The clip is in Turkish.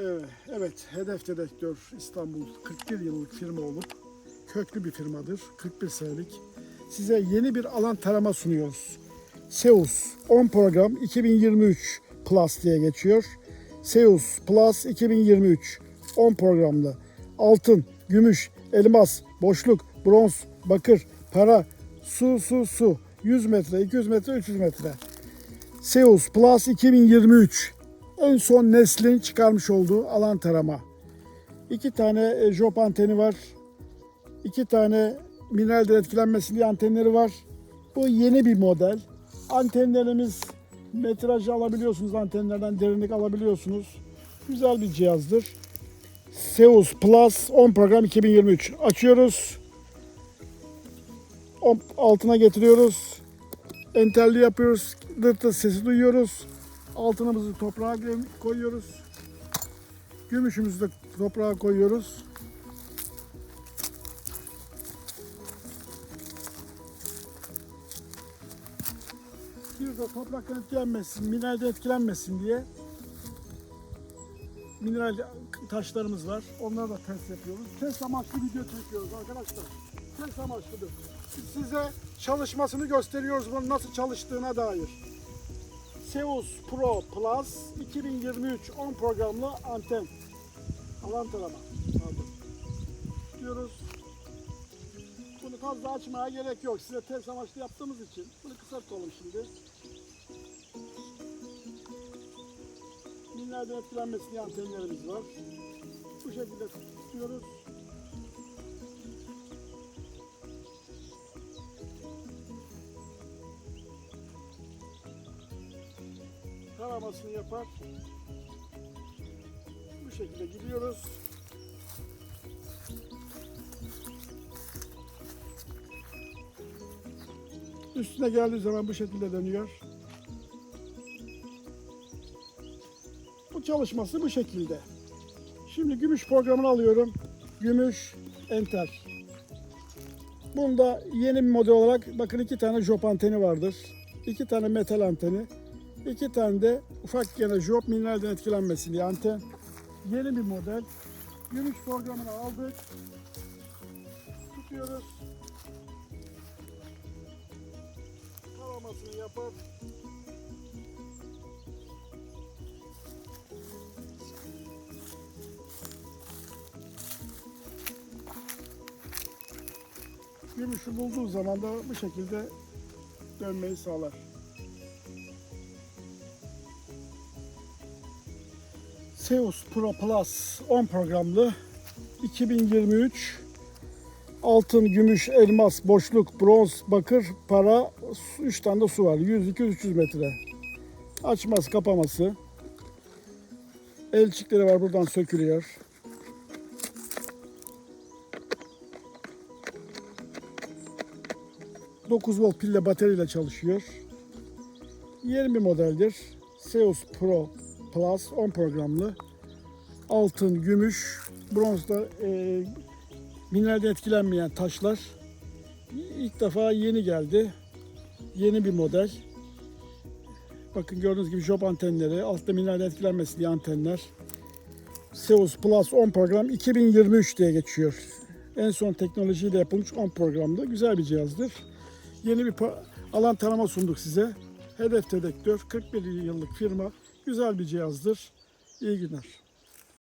Evet, evet, Hedef Dedektör İstanbul 41 yıllık firma olup köklü bir firmadır. 41 senelik. Size yeni bir alan tarama sunuyoruz. Seus 10 program 2023 Plus diye geçiyor. Seus Plus 2023 10 programlı altın, gümüş, elmas, boşluk, bronz, bakır, para, su, su, su. 100 metre, 200 metre, 300 metre. Seus Plus 2023 en son neslin çıkarmış olduğu alan tarama. İki tane e, job anteni var. İki tane mineralden etkilenmesin diye antenleri var. Bu yeni bir model. Antenlerimiz metraj alabiliyorsunuz antenlerden derinlik alabiliyorsunuz. Güzel bir cihazdır. Seus Plus 10 program 2023 açıyoruz. Altına getiriyoruz. Enterli yapıyoruz. Dırt sesi duyuyoruz. Altınımızı toprağa koyuyoruz. Gümüşümüzü de toprağa koyuyoruz. Bir de topraktan etkilenmesin, mineralde etkilenmesin diye mineral taşlarımız var. Onları da test yapıyoruz. Test amaçlı video çekiyoruz arkadaşlar. Test amaçlıdır. Size çalışmasını gösteriyoruz bunun nasıl çalıştığına dair. Seus Pro Plus 2023 10 programlı anten. Alan tarama. Pardon. Diyoruz. Bunu fazla açmaya gerek yok. Size test amaçlı yaptığımız için. Bunu kısa tutalım şimdi. Minlerden etkilenmesin diye antenlerimiz var. Bu şekilde tutuyoruz. Taramasını yapar. Bu şekilde gidiyoruz. Üstüne geldiği zaman bu şekilde dönüyor. Bu çalışması bu şekilde. Şimdi gümüş programını alıyorum. Gümüş enter. Bunda yeni bir model olarak bakın iki tane job anteni vardır. İki tane metal anteni. İki tane de ufak gene job mineralden etkilenmesin diye anten. Yeni bir model. Gümüş programını aldık. Tutuyoruz. Taramasını yapar. Gümüşü bulduğu zaman da bu şekilde dönmeyi sağlar. Seus Pro Plus 10 programlı 2023 altın, gümüş, elmas, boşluk, bronz, bakır, para 3 tane de su var. 100, 200, 300 metre. Açması, kapaması. Elçikleri var buradan sökülüyor. ...9 volt pille bataryayla çalışıyor. Yeni bir modeldir. Seus Pro Plus 10 programlı. Altın, gümüş, bronzda e, mineralde etkilenmeyen taşlar. İlk defa yeni geldi. Yeni bir model. Bakın gördüğünüz gibi job antenleri, altta mineralde etkilenmesin diye antenler. Seus Plus 10 program 2023 diye geçiyor. En son teknolojiyle yapılmış 10 programlı. Güzel bir cihazdır. Yeni bir alan tanıma sunduk size. Hedef Dedektör 41 yıllık firma. Güzel bir cihazdır. İyi günler.